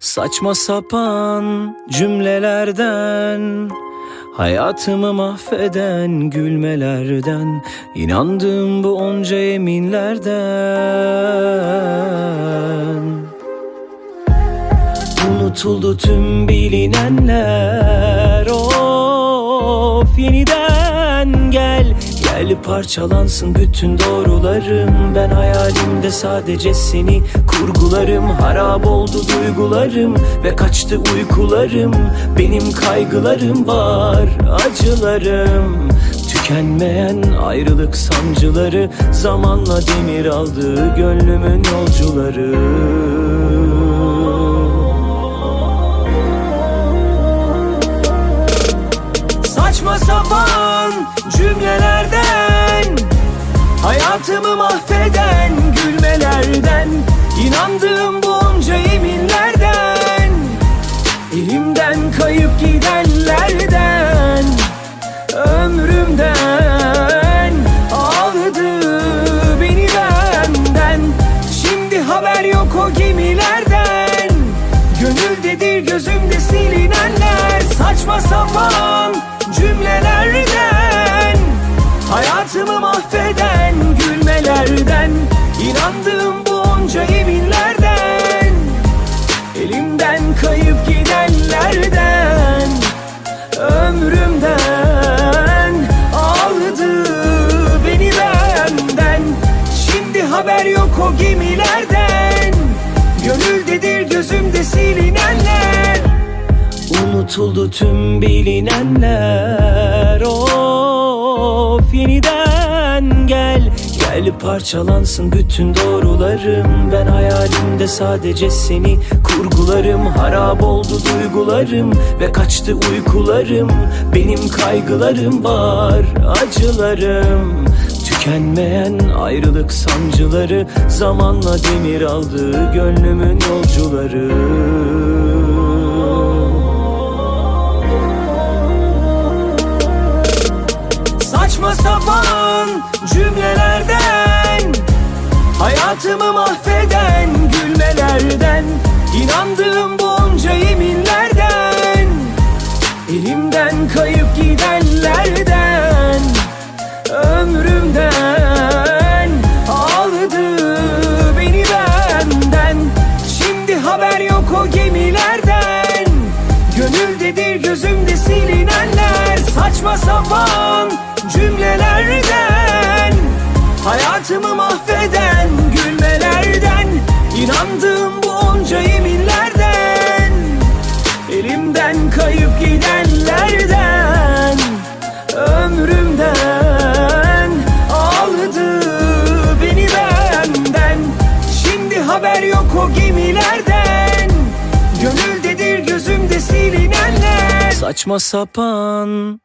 Saçma sapan cümlelerden Hayatımı mahveden gülmelerden inandığım bu onca yeminlerden Unutuldu tüm bilinenler Of yeniden gel Gel parçalansın bütün doğrularım. Ben hayalimde sadece seni kurgularım. Harap oldu duygularım ve kaçtı uykularım. Benim kaygılarım var acılarım. Tükenmeyen ayrılık sancıları Zamanla demir aldı gönlümün yolcuları. Saçma sapan cümlelerden Hayatımı mahveden gülmelerden İnandığım bu onca yeminlerden Elimden kayıp gidenlerden Ömrümden aldı beni benden. Şimdi haber yok o gemilerden Gönüldedir gözümde silinenler Saçma sapan cümlelerden. Hayatımı mahveden gülmelerden İnandığım bu onca yeminlerden Elimden kayıp gidenlerden Ömrümden aldı beni benden. Şimdi haber yok o gemilerden Gönüldedir gözümde silinenler. Unutuldu tüm bilinenler Of yeniden Gel parçalansın bütün doğrularım. Ben hayalimde sadece seni kurgularım. Harap oldu duygularım ve kaçtı uykularım. Benim kaygılarım var acılarım. Tükenmeyen ayrılık sancıları Zamanla demir aldı gönlümün yolcuları. Saçma sapan cümlelerden Hayatımı mahveden gülmelerden İnandığım bu onca yeminlerden Elimden kayıp gidenlerden Ömrümden aldı beni benden. Şimdi haber yok o gemilerden Gönüldedir gözümde silinenler Saçma sapan cümlelerden. Hayatımı mahveden Saçma sapan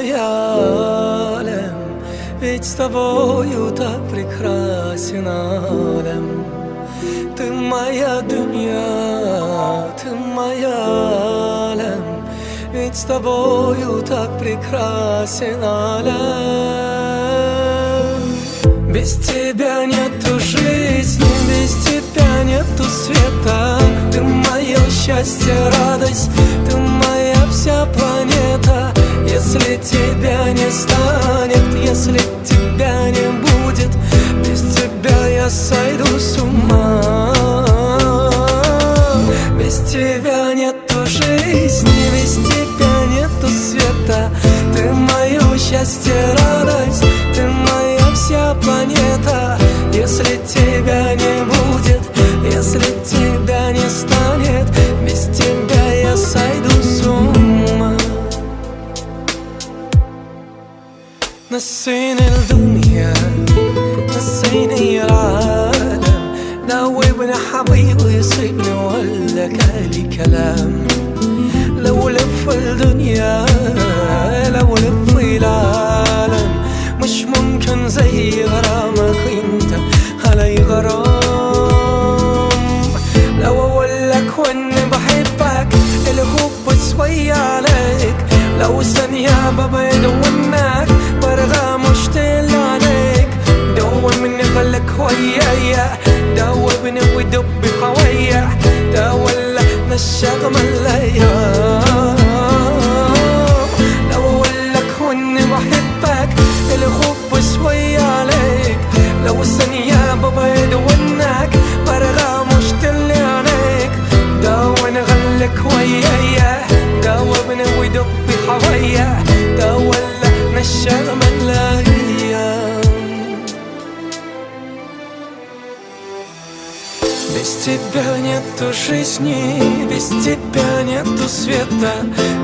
алем Ведь с тобою так прекрасен алем. Ты моя дунья, ты моя алем Ведь с тобою так прекрасен алем. Без тебя нету жизни, без тебя нету света. Ты мое счастье, радость, ты тебя не будет. Без тебя я сойду с ума. Без тебя нету жизни, без тебя нету света. Ты мое счастье, радость, الدنيا نسيني العالم دوبنا حبيبي ويصيبني ولا قالي كلام. لو لف الدنيا لو لف العالم نشغم الليا Без тебя нету жизни, без тебя нету света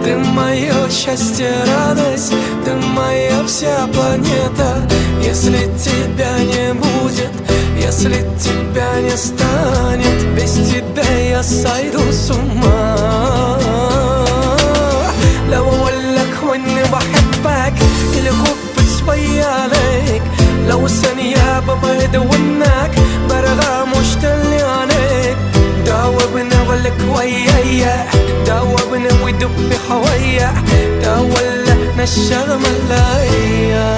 Ты мое счастье, радость, ты моя вся планета Если тебя не будет, если тебя не станет Без тебя я сойду с ума وسني يا بابا دومناك برغا مشتلي عليك داوبنا ولك ويايا داوبنا ودب حويا داولنا الشغمة لايا